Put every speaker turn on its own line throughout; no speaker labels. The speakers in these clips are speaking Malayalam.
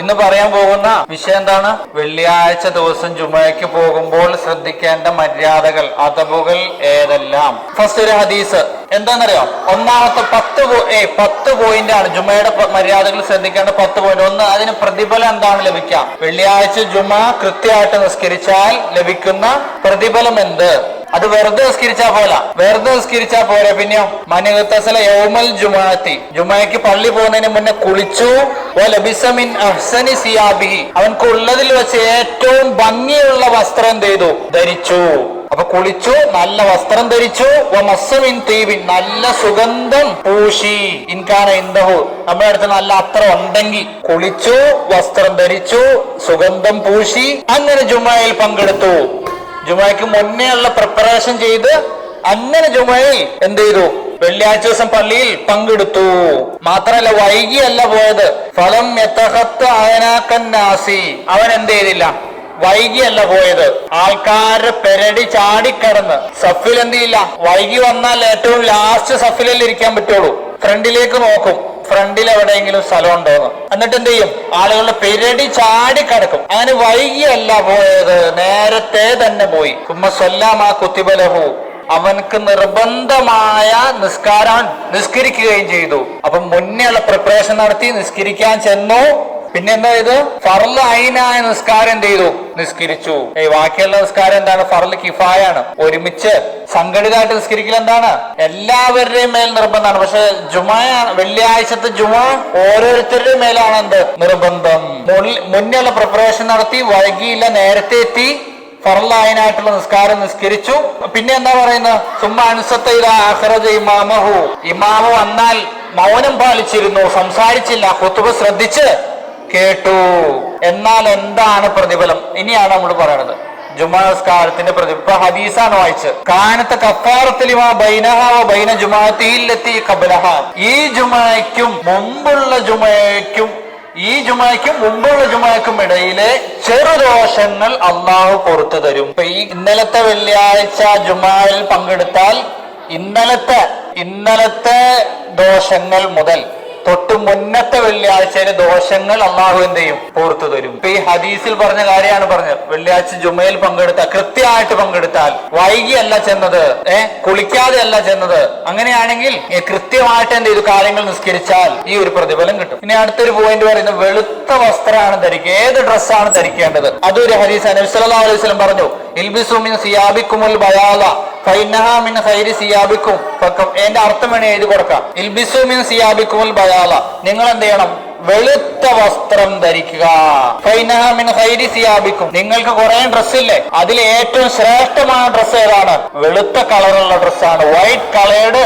ഇന്ന് പറയാൻ പോകുന്ന വിഷയം എന്താണ്? വെള്ളിയാഴ്ച ദിവസം ജുമയ്ക്ക് പോകുമ്പോൾ ശ്രദ്ധിക്കേണ്ട മര്യാദകൾ അതവുകൾ ഏതെല്ലാം? ഫസ്റ്റ് ഒരു ഹദീസ്. എന്താണെന്നറിയോ? ഒന്നാമത്തെ പത്ത് ഏ പത്ത് പോയിന്റ് ആണ്. ജുമയുടെ മര്യാദകൾ ശ്രദ്ധിക്കേണ്ട പത്ത് പോയിന്റ് ഒന്ന് അതിന് പ്രതിഫലം എന്താണ് ലഭിക്കുക? വെള്ളിയാഴ്ച ജുമ കൃത്യമായിട്ട് നിസ്കരിച്ചാൽ ലഭിക്കുന്ന പ്രതിഫലം എന്ത്? അത് വെറുതെ നിസ്കരിച്ചാ പോല വെറുതെ നിസ്കരിച്ചാ പോരെ പിന്നെയോ മനുഗത്തസല യൗമൽ ജുമാഅത്തി. ജുമാക്ക് പള്ളി പോകുന്നതിന് മുന്നേ കുളിച്ചു. വലബിസ മിൻ അഹ്സനി സിയാബിഹി. അവൻക്ക് ഉള്ളതിൽ വെച്ച് ഏറ്റവും ഭംഗിയുള്ള വസ്ത്രം എന്ത് ചെയ്തു? ധരിച്ചു. അപ്പൊ കുളിച്ചു നല്ല വസ്ത്രം ധരിച്ചു. തീവിൻ നല്ല സുഗന്ധം പൂശി. ഇൻകാന ഇന്തഹു നമ്മുടെ അടുത്ത് നല്ല അത്ര ഉണ്ടെങ്കിൽ കുളിച്ചു വസ്ത്രം ധരിച്ചു സുഗന്ധം പൂശി അങ്ങനെ ജുമായിൽ പങ്കെടുത്തു. ജുമയ്ക്ക് മുന്നേ ഉള്ള പ്രിപ്പറേഷൻ ചെയ്ത് അങ്ങനെ ജുമയിൽ എന്ത് ചെയ്തു? വെള്ളിയാഴ്ച ദിവസം പള്ളിയിൽ പങ്കെടുത്തു. മാത്രല്ല വൈകിയല്ല പോയത്. ഫലം എത്തഹത്ത് അയനാക്കന്നാസി അവൻ എന്ത് ചെയ്തില്ല? വൈകിയല്ല പോയത്. ആൾക്കാര് പെരടി ചാടിക്കടന്ന്. സഫിൽ എന്ത് ചെയ്യില്ല? വൈകി വന്നാൽ ഏറ്റവും ലാസ്റ്റ് സഫിലല്ലേ ഇരിക്കാൻ പറ്റുള്ളൂ. ഫ്രണ്ടിലേക്ക് നോക്കും. ഫ്രണ്ടിൽ എവിടെയെങ്കിലും സ്ഥലം ഉണ്ടോന്ന് എന്നിട്ട് എന്ത് ചെയ്യും? ആളുകളുടെ പെരടി ചാടി കടക്കും. അങ്ങനെ വൈകിയല്ല പോയത്. നേരത്തെ തന്നെ പോയി. കുമ്മ സ്വല്ലാമാ കുത്തിബലഹു. അവൻക്ക് നിർബന്ധമായ നിസ്കാരം നിസ്കരിക്കുകയും ചെയ്തു. അപ്പൊ മുന്നേ ഉള്ള പ്രിപ്പറേഷൻ നടത്തി നിസ്കരിക്കാൻ ചെന്നു. പിന്നെ എന്താ ചെയ്തു ഫർൾ അയിനായ നിസ്കാരം എന്ത് ചെയ്തു നിസ്കരിച്ചു. ഈ ബാക്കിയുള്ള നിസ്കാരം എന്താണ്? ഫർൾ കിഫായാണ്. ഒരുമിച്ച് സംഘടിതമായിട്ട് നിസ്കരിക്കൽ എന്താണ്? എല്ലാവരുടെയും മേൽ നിർബന്ധമാണ്. പക്ഷെ ജുമയാണ് വെള്ളിയാഴ്ചത്തെ ജുമ ഓരോരുത്തരുടെയും മേലാണ് എന്ത്? നിർബന്ധം. മുന്നേയുള്ള പ്രിപ്പറേഷൻ നടത്തി വൈകിയില്ല നേരത്തെ എത്തി ഫറലായനായിട്ടുള്ള നിസ്കാരം നിസ്കരിച്ചു. പിന്നെ എന്താ പറയുന്നത്? സുമ്മ അനുസത്തെ ഇമാമഹു. ഇമാമ വന്നാൽ മൗനം പാലിച്ചിരുന്നു സംസാരിച്ചില്ല ഹുത്തുബ ശ്രദ്ധിച്ച് കേട്ടു. എന്നാൽ എന്താണ് പ്രതിഫലം? ഇനിയാണ് നമ്മൾ പറയണത്. ജുമാസ്കാരത്തിന്റെ പ്രതി ഇപ്പൊ ഹദീസാണ് വായിച്ചത്. കാനത്തെ കഫാറത്തിലിമാ ബൈനഹാവ ബൈന ഈ ജുമായ്ക്കും മുമ്പുള്ള ജുമായ്ക്കും ഈ ജുമായ്ക്കും മുമ്പുള്ള ജുമായ്ക്കും ഇടയിലെ ചെറുദോഷങ്ങൾ അള്ളാഹു പുറത്തു തരും. ഇപ്പൊ ഈ ഇന്നലത്തെ വെള്ളിയാഴ്ച ജുമായിൽ പങ്കെടുത്താൽ ഇന്നലത്തെ ഇന്നലത്തെ ദോഷങ്ങൾ മുതൽ തൊട്ട് മുന്നത്തെ വെള്ളിയാഴ്ചയിലെ ദോഷങ്ങൾ അള്ളാഹു എന്ത് ചെയ്യും? പുറത്തു തരും. ഇപ്പൊ ഈ ഹദീസിൽ പറഞ്ഞ കാര്യമാണ് പറഞ്ഞത്. വെള്ളിയാഴ്ച ജുമയിൽ പങ്കെടുത്ത കൃത്യമായിട്ട് പങ്കെടുത്താൽ വൈകിയല്ല ചെന്നത് ഏ? കുളിക്കാതെ അല്ല ചെന്നത്. അങ്ങനെയാണെങ്കിൽ കൃത്യമായിട്ട് എന്ത് ചെയ്തു? കാര്യങ്ങൾ നിസ്കരിച്ചാൽ ഈ ഒരു പ്രതിഫലം കിട്ടും. ഇനി അടുത്തൊരു പോയിന്റ് പറയുന്നത് വെളുത്ത വസ്ത്രമാണ് ധരിക്കുക. ഏത് ഡ്രസ്സാണ് ധരിക്കേണ്ടത്? അതൊരു നബി സല്ലല്ലാഹു അലൈഹി വസല്ലം പറഞ്ഞു. ഇൽബിസുമിൻ സിയാബിക്കുമുൽ ബയാല ഫക്കം എന്റെ അർത്ഥം വേണേ എഴുതി കൊടുക്കാം. ഇൽബിസു മിൻ സിയാബിക്കുമുൽ ബയാല നിങ്ങൾ എന്ത് ചെയ്യണം വെളുത്ത വസ്ത്രം ധരിക്കുക. ഖൈരി സിയാബിക്കും. നിങ്ങൾക്ക് കുറെ ഡ്രസ് ഇല്ലേ അതിൽ ഏറ്റവും ശ്രേഷ്ഠമായ ഡ്രസ്സ് ഏതാണ്? വെളുത്ത കളറുള്ള ഡ്രസ്സാണ്. വൈറ്റ് കളേർഡ്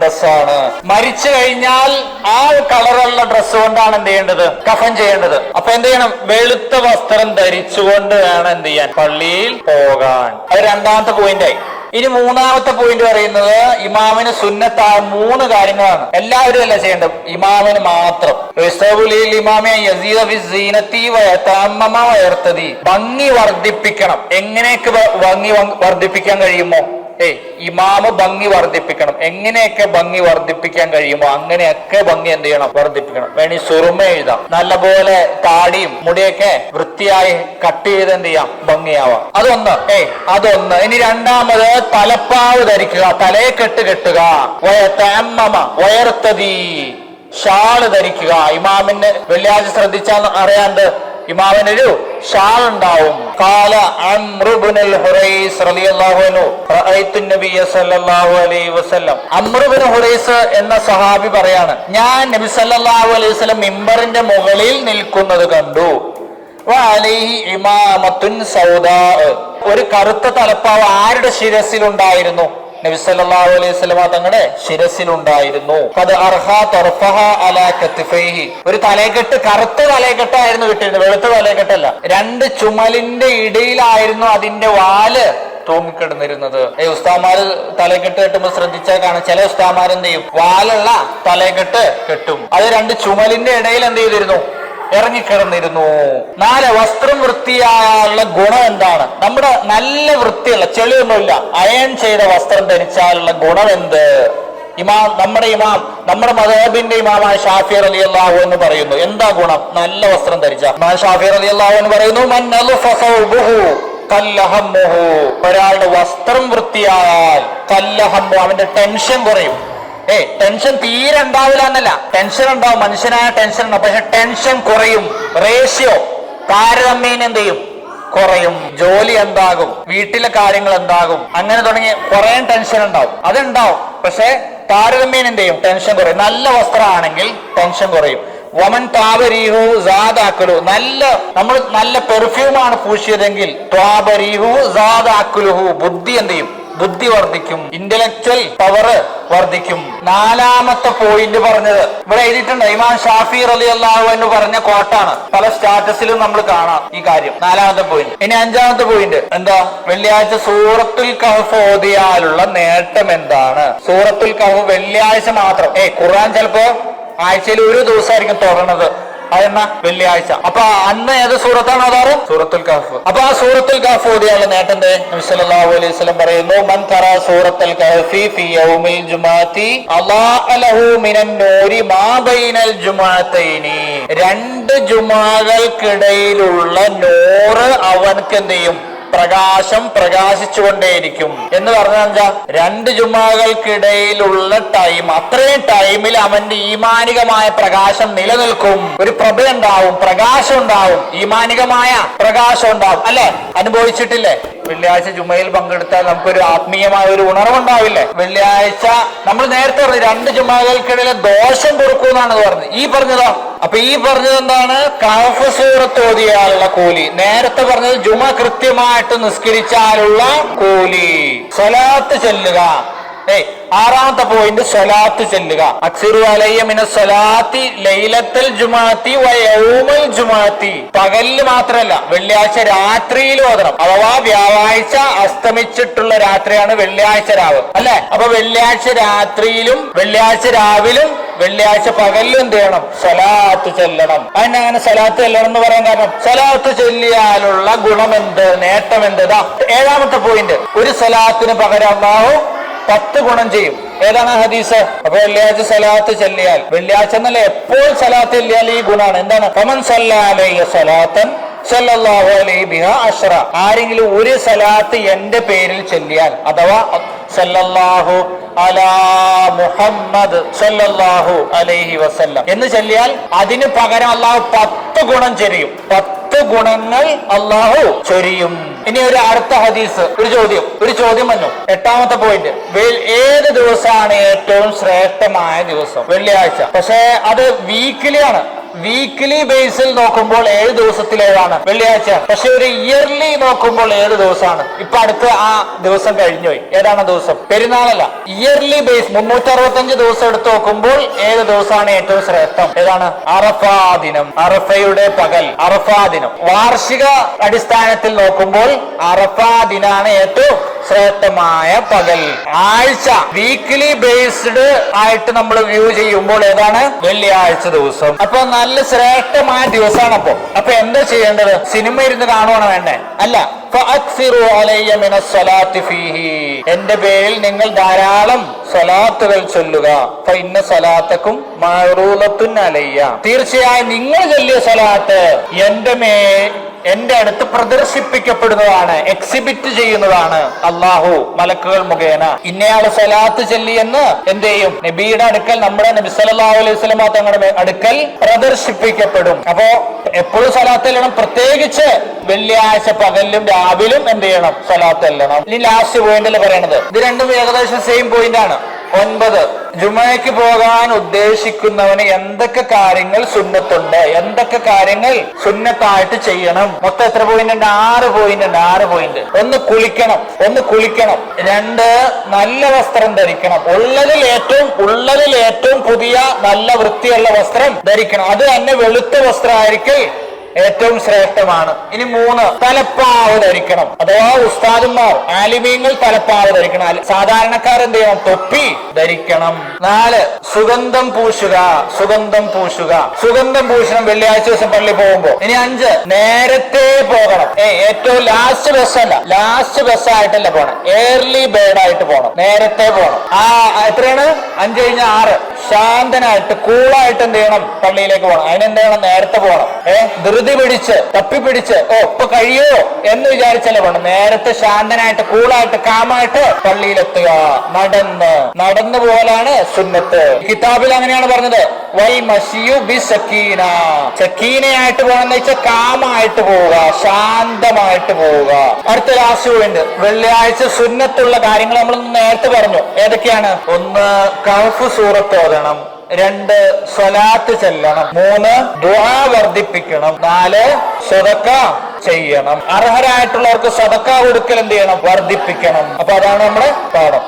ഡ്രസ്സാണ്. മരിച്ചു കഴിഞ്ഞാൽ ആ കളറുള്ള ഡ്രസ്സ് കൊണ്ടാണ് എന്ത് ചെയ്യേണ്ടത്? കഫൻ ചെയ്യേണ്ടത്. അപ്പൊ എന്ത് ചെയ്യണം? വെളുത്ത വസ്ത്രം ധരിച്ചുകൊണ്ട് വേണം എന്ത് ചെയ്യാൻ? പള്ളിയിൽ പോകാൻ. അത് രണ്ടാമത്തെ പോയിന്റായി ഇനി മൂന്നാമത്തെ പോയിന്റ് പറയുന്നത് ഇമാമിന് സുന്നത്തായ മൂന്ന് കാര്യങ്ങളാണ്. എല്ലാവരും അല്ല ചെയ്യേണ്ടത്? ഇമാമിന് മാത്രം. ഭംഗി വർദ്ധിപ്പിക്കണം. എങ്ങനെയൊക്കെ ഭംഗി വർദ്ധിപ്പിക്കാൻ കഴിയുമോ? ഏയ് ഇമാമ് ഭംഗി വർദ്ധിപ്പിക്കണം. എങ്ങനെയൊക്കെ ഭംഗി വർദ്ധിപ്പിക്കാൻ കഴിയുമോ അങ്ങനെയൊക്കെ ഭംഗി എന്ത് ചെയ്യണം? വർദ്ധിപ്പിക്കണം. വേണി സുറുമ എഴുതാം. നല്ലപോലെ താടിയും മുടിയൊക്കെ വൃത്തിയായി കട്ട് ചെയ്ത് എന്ത് ചെയ്യാം? ഭംഗിയാവാം. അതൊന്ന്. ഏ അതൊന്ന്. ഇനി രണ്ടാമത് തലപ്പാവ് ധരിക്കുക. തലയെ കെട്ട് കെട്ടുക. വയർത്തതി. ഷാൾ ധരിക്കുക. ഇമാമിന് വെള്ളിയാഴ്ച ശ്രദ്ധിച്ചാൽ അറിയാണ്ട് ഇമാമിനൊരു ഷാൾ ഉണ്ടാവും കാല ഹുറൈസ് റളിയല്ലാഹു അൻഹു. റഅയ്തു നബിയ സല്ലല്ലാഹു അലൈഹി വസല്ലം. ഹുറൈസ് എന്ന സഹാബി പറയാണ് ഞാൻ നബി സല്ലല്ലാഹു അലൈഹി വസല്ലം മിമ്പറിന്റെ മുകളിൽ നിൽക്കുന്നത് കണ്ടു. ഇമാമത്തുൻ സൗദാ. ഒരു കറുത്ത തലപ്പാവ് ആരുടെ ശിരസിലുണ്ടായിരുന്നു നബി സല്ലല്ലാഹു അലൈഹി വസല്ലമ തങ്ങളുടെ ശിരസിലുണ്ടായിരുന്നു. അത് അർഹ തർഫഹ അലാ കത്തിഫൈഹി ഒരു തലയെക്കെട്ട് കറുത്ത തലയെക്കെട്ടായിരുന്നു കിട്ടിയിരുന്നത്. വെളുത്ത തലയെക്കെട്ടല്ല. രണ്ട് ചുമലിന്റെ ഇടയിലായിരുന്നു അതിന്റെ വാൽ തൂങ്ങിക്കിടന്നിരുന്നത്. ഈ ഉസ്താമാര് തലക്കെട്ട് കെട്ടുമ്പോൾ ശ്രദ്ധിച്ചാൽ കാണാം ചില ഉസ്താമാർ എന്ത് ചെയ്യും? വാലുള്ള തലക്കെട്ട് കെട്ടും. അത് രണ്ട് ചുമലിന്റെ ഇടയിൽ എന്ത് ചെയ്തിരുന്നു? ഇറങ്ങിക്കിടന്നിരുന്നു. നാല് വസ്ത്രം വൃത്തിയായുള്ള ഗുണം എന്താണ്? നമ്മുടെ നല്ല വൃത്തിയുള്ള ചെളിയൊന്നുമില്ല. അയൺ ചെയ്ത വസ്ത്രം ധരിച്ചാലുള്ള ഗുണം എന്ത്? ഇമാം നമ്മുടെ ഇമാം നമ്മുടെ മദബിന്റെ ഇമാമായ ഷാഫി അലി അള്ളാഹു എന്ന് പറയുന്നു. എന്താ ഗുണം? നല്ല വസ്ത്രം ധരിച്ച. ഇമാം ഷാഫി അലി അള്ളാഹു എന്ന് പറയുന്നു. ഒരാളുടെ വസ്ത്രം വൃത്തിയായാൽ കല്ലഹമ്മു അവന്റെ ടെൻഷൻ കുറയും. ഏ ടെൻഷൻ തീരെ ഉണ്ടാവില്ല എന്നല്ല. ടെൻഷൻ ഉണ്ടാവും മനുഷ്യനായ ടെൻഷൻ ഉണ്ടാവും. പക്ഷെ ടെൻഷൻ കുറയും. റേഷ്യോ താരതമ്യേന എന്ത് ചെയ്യും? കുറയും. ജോലി എന്താകും? വീട്ടിലെ കാര്യങ്ങൾ എന്താകും? അങ്ങനെ തുടങ്ങി കുറെ ടെൻഷൻ ഉണ്ടാവും. അതുണ്ടാവും. പക്ഷെ താരതമ്യേന എന്ത് ചെയ്യും? ടെൻഷൻ കുറയും. നല്ല വസ്ത്രമാണെങ്കിൽ ടെൻഷൻ കുറയും. വമൻ താപരീഹു ജാതാക്കുലു നല്ല നമ്മൾ നല്ല പെർഫ്യൂമാണ് പൂശിയതെങ്കിൽ താപരീഹു ജാതാക്കുലുഹു ബുദ്ധി എന്ത് ചെയ്യും? ബുദ്ധി വർദ്ധിക്കും ഇന്റലക്ച്വൽ പവർ വർദ്ധിക്കും. നാലാമത്തെ പോയിന്റ് പറഞ്ഞത്. ഇവിടെ എഴുതിയിട്ടുണ്ട് ഇമാം ഷാഫി അലി അള്ളാഹു എന്ന് പറഞ്ഞ കോട്ടാണ് പല സ്റ്റാറ്റസിലും നമ്മൾ കാണാം ഈ കാര്യം. നാലാമത്തെ പോയിന്റ് ഇനി അഞ്ചാമത്തെ പോയിന്റ് എന്താ? വെള്ളിയാഴ്ച സൂറത്തുൽ കഹഫ് ഓതിയാലുള്ള നേട്ടം എന്താണ്? സൂറത്തുൽ കഹഫ് വെള്ളിയാഴ്ച മാത്രം. ഏ ഖുർആൻ ചിലപ്പോ ആഴ്ചയിൽ ഒരു ദിവസമായിരിക്കും തുറന്നത് അതെന്നാ? വെള്ളിയാഴ്ച. അപ്പൊ അന്ന് ഏത് സൂറത്താണ് അതാറ് സൂറത്തുൽ കഹഫ് അപ്പൊ ആ സൂറത്തുൽ കഹഫ് ഓതിയുള്ള നേട്ടം എന്തേ നബി സല്ലല്ലാഹു അലൈഹി വസല്ലം പറയുന്നു മൻ ഖറ സൂറത്തുൽ കഹഫി ഫി യൗമിൽ ജുമാഅത്തി അല്ലാഹ ലഹു മിനൻ നൂരി മാ ബൈനൽ ജുമാഅത്തൈനി രണ്ട് ജുമാകൾക്കിടയിലുള്ള നൂറ് അവൻക്ക് എന്ത് ചെയ്യും പ്രകാശം പ്രകാശിച്ചുകൊണ്ടേയിരിക്കും. എന്ന് പറഞ്ഞാൽ എന്താ? രണ്ട് ജുമാകൾക്കിടയിലുള്ള ടൈം അത്രയും ടൈമിൽ അവന്റെ ഈമാനികമായ പ്രകാശം നിലനിൽക്കും. ഒരു പ്രഭ ഉണ്ടാവും പ്രകാശം ഉണ്ടാവും ഈമാനികമായ പ്രകാശം ഉണ്ടാവും. അല്ലെ? അനുഭവിച്ചിട്ടില്ലേ? വെള്ളിയാഴ്ച ജുമയിൽ പങ്കെടുത്താൽ നമുക്കൊരു ആത്മീയമായ ഒരു ഉണർവുണ്ടാവില്ലേ? വെള്ളിയാഴ്ച നമ്മൾ നേരത്തെ പറഞ്ഞു രണ്ട് ജുമാകൾക്കിടയിലെ ദോഷം പൊറുക്കൂന്നാണ് പറഞ്ഞത്. ഈ പറഞ്ഞതോ? അപ്പൊ ഈ പറഞ്ഞത് എന്താണ്? കഫസൂറത്തോതിയാലുള്ള കൂലി. നേരത്തെ പറഞ്ഞത് ജുമ കൃത്യമായിട്ട് നിസ്കരിച്ചാലുള്ള കൂലി. സ്വലാത്ത് ചെല്ലുക. ഏയ് ആറാമത്തെ പോയിന്റ് സ്വലാത്ത് ചെല്ലുക. അക്സിറു അലയ്യ മിന ജുമാത്തി വയൗമൽ മാത്രമല്ല വെള്ളിയാഴ്ച രാത്രിയിൽ ഓതണം. അഥവാ വ്യാഴാഴ്ച അസ്തമിച്ചിട്ടുള്ള രാത്രിയാണ് വെള്ളിയാഴ്ച രാവ്. അല്ലെ? അപ്പൊ വെള്ളിയാഴ്ച രാത്രിയിലും വെള്ളിയാഴ്ച രാവിലും വെള്ളിയാഴ്ച പകലിലും എന്ത് ചെയ്യണം? സ്വലാത്ത് ചെല്ലണം. അതിന് അങ്ങനെ സ്വലാത്ത് ചെല്ലണം എന്ന് പറയാൻ കാരണം സ്വലാത്ത് ചെല്ലിയാലുള്ള ഗുണമെന്ത് നേട്ടം എന്ത്? ഏഴാമത്തെ പോയിന്റ് ഒരു സ്വലാത്തിന് പകരം അള്ളാഹു പത്ത് ഗുണം ചെയ്യും. ഏതാണ് ഹദീസ്? അപ്പൊ വെള്ളിയാഴ്ച സലാത്ത് ചെല്ലിയാൽ. വെള്ളിയാഴ്ച എന്നല്ല എപ്പോൾ സലാത്ത് ചെല്ലിയാൽ ഈ ഗുണാണ്. എന്താണ്? കമൻ സല്ലാലയ്യ സലാത്തൻ ആരെങ്കിലും ഒരു സലാത്ത് എന്റെ പേരിൽ ചെല്ലിയാൽ അഥവാ സല്ലല്ലാഹു അലാ മുഹമ്മദ് സല്ലല്ലാഹു അലൈഹി വസല്ലം എന്ന് ചെല്ലിയാൽ അതിന് പകരം അള്ളാഹു പത്ത് ഗുണം ചെരിയും. പത്ത് ഗുണങ്ങൾ അള്ളാഹു ചൊരിയും. ഇനി ഒരു അടുത്ത ഹദീസ് ഒരു ചോദ്യം ഒരു ചോദ്യം വന്നു. എട്ടാമത്തെ പോയിന്റ് ഏത് ദിവസമാണ് ഏറ്റവും ശ്രേഷ്ഠമായ ദിവസം? വെള്ളിയാഴ്ച. പക്ഷേ അത് വീക്കിലി ആണ്. വീക്കിലി ബേസിൽ നോക്കുമ്പോൾ ഏഴ് ദിവസത്തിലേതാണ് വെള്ളിയാഴ്ച. പക്ഷെ ഒരു ഇയർലി നോക്കുമ്പോൾ ഏഴ് ദിവസമാണ്. ഇപ്പൊ അടുത്ത് ആ ദിവസം കഴിഞ്ഞുപോയി. ഏതാണ് ദിവസം? പെരുന്നാളല്ല. ഇയർലി ബേസ് മുന്നൂറ്റി അറുപത്തഞ്ച് ദിവസം എടുത്ത് നോക്കുമ്പോൾ ഏഴ് ദിവസമാണ് ഏറ്റവും ശ്രേഷ്ഠം. ഏതാണ്? അറഫാ ദിനം. അറഫയുടെ പകൽ. അറഫാ ദിനം. വാർഷിക അടിസ്ഥാനത്തിൽ നോക്കുമ്പോൾ അറഫാ ദിനാണ് ഏറ്റവും ശ്രേഷ്ഠമായ പകൽ. ആഴ്ച വീക്ക്ലി ബേസ്ഡ് ആയിട്ട് നമ്മൾ വ്യൂ ചെയ്യുമ്പോൾ ഏതാണ്? വെള്ളിയാഴ്ച ദിവസം. അപ്പൊ നല്ല ശ്രേഷ്ഠമായ ദിവസമാണ് അപ്പൊ. അപ്പൊ എന്താ ചെയ്യേണ്ടത്? സിനിമ ഇരുന്ന് കാണുവാണ് വേണ്ടേ? അല്ല. എന്റെ പേരിൽ നിങ്ങൾ ധാരാളം സ്വലാത്തുകൾ ചൊല്ലുക. ഇന്ന സലാത്തക്കും അലയ്യ. തീർച്ചയായും നിങ്ങൾ ചൊല്ലിയ സലാത്ത് എന്റെ മേ എന്റെ അടുത്ത് പ്രദർശിപ്പിക്കപ്പെടുന്നതാണ് എക്സിബിറ്റ് ചെയ്യുന്നതാണ് അള്ളാഹു മലക്കുകൾ മുഖേന. ഇന്നയാൾ സലാത്ത് ചെല്ലി എന്ന് എന്ത് ചെയ്യും? നബിയുടെ അടുക്കൽ നമ്മുടെ നബി സല്ലല്ലാഹു അലൈഹി വസല്ലമ തങ്ങളുടെ അടുക്കൽ പ്രദർശിപ്പിക്കപ്പെടും. അപ്പോ എപ്പോഴും സലാത്ത് ചെല്ലണം. പ്രത്യേകിച്ച് വെള്ളിയാഴ്ച പകലിലും രാവിലും എന്ത് ചെയ്യണം? സലാത്ത് ചെല്ലണം. ഇനി ലാസ്റ്റ് പോയിന്റിൽ പറയണത്. ഇത് രണ്ടും ഏകദേശം സെയിം പോയിന്റ് ആണ്. ഒൻപത്. ജുമയ്ക്ക് പോകാൻ ഉദ്ദേശിക്കുന്നവന് എന്തൊക്കെ കാര്യങ്ങൾ സുന്നത്തുണ്ട്? എന്തൊക്കെ കാര്യങ്ങൾ സുന്നത്തായിട്ട് ചെയ്യണം? മൊത്തം എത്ര പോയിന്റ് ഉണ്ട്? ആറ് പോയിന്റ് ഉണ്ട് ആറ് പോയിന്റ് ഒന്ന് കുളിക്കണം ഒന്ന് കുളിക്കണം. രണ്ട് നല്ല വസ്ത്രം ധരിക്കണം. ഉള്ളതിൽ ഏറ്റവും ഉള്ളതിൽ ഏറ്റവും പുതിയ നല്ല വൃത്തിയുള്ള വസ്ത്രം ധരിക്കണം. അത് തന്നെ വെളുത്ത വസ്ത്രമായിരിക്കും. ഏറ്റവും ശ്രേഷ്ഠമാണ്. ഇനി മൂന്ന് തലപ്പാവ് ധരിക്കണം അഥവാ ഉസ്താദന്മാർ ആലിമീങ്ങൾ തലപ്പാവ് ധരിക്കണം സാധാരണക്കാർ എന്ത് ചെയ്യണം? തൊപ്പി ധരിക്കണം. നാല് സുഗന്ധം പൂശുക. സുഗന്ധം പൂശുക. സുഗന്ധം പൂശണം വെള്ളിയാഴ്ച ദിവസം പള്ളി പോകുമ്പോ. ഇനി അഞ്ച് നേരത്തെ പോകണം. ഏ ഏറ്റവും ലാസ്റ്റ് ബസ് അല്ല. ലാസ്റ്റ് ബസ് ആയിട്ടല്ല പോണം. ഏർലി ബേർഡ് ആയിട്ട് പോകണം നേരത്തെ പോകണം ആ എത്രയാണ്? അഞ്ച് കഴിഞ്ഞ ആറ്. ശാന്തനായിട്ട് കൂളായിട്ട് എന്ത് ചെയ്യണം? പള്ളിയിലേക്ക് പോകണം അതിനെന്ത് ചെയ്യണം? നേരത്തെ പോകണം ഏ ധൃതി തപ്പി പിടിച്ച് ഓ ഇപ്പൊ കഴിയോ? എന്ന് വിചാരിച്ചല്ലേ വേണം നേരത്തെ ശാന്തനായിട്ട് കൂളായിട്ട് കാമായിട്ട് പള്ളിയിലെത്തുക. നടന്ന് നടന്നു പോലാണ് സുന്നത്ത്. കിതാബിൽ അങ്ങനെയാണ് പറഞ്ഞത്. വൈ മഷിയു ബി സക്കീന. സക്കീനയായിട്ട് പോകണമെന്ന് വെച്ചാൽ കാമായിട്ട് പോവുക ശാന്തമായിട്ട് പോവുക. അടുത്ത ലാസ്റ്റ് പോയിന്റ് വെള്ളിയാഴ്ച സുന്നത്തുള്ള കാര്യങ്ങൾ നമ്മൾ നേരത്തെ പറഞ്ഞു. ഏതൊക്കെയാണ്? ഒന്ന് കൗഫ് സൂറത്ത് ഓതണം. രണ്ട് സ്വലാത്ത് ചെല്ലണം. മൂന്ന് ദുആ വർദ്ധിപ്പിക്കണം. നാല് സ്വതക്ക ചെയ്യണം. അർഹരായിട്ടുള്ളവർക്ക് സ്വതക്ക കൊടുക്കൽ എന്ത് ചെയ്യണം? വർദ്ധിപ്പിക്കണം. അപ്പൊ അതാണ് നമ്മുടെ പാഠം.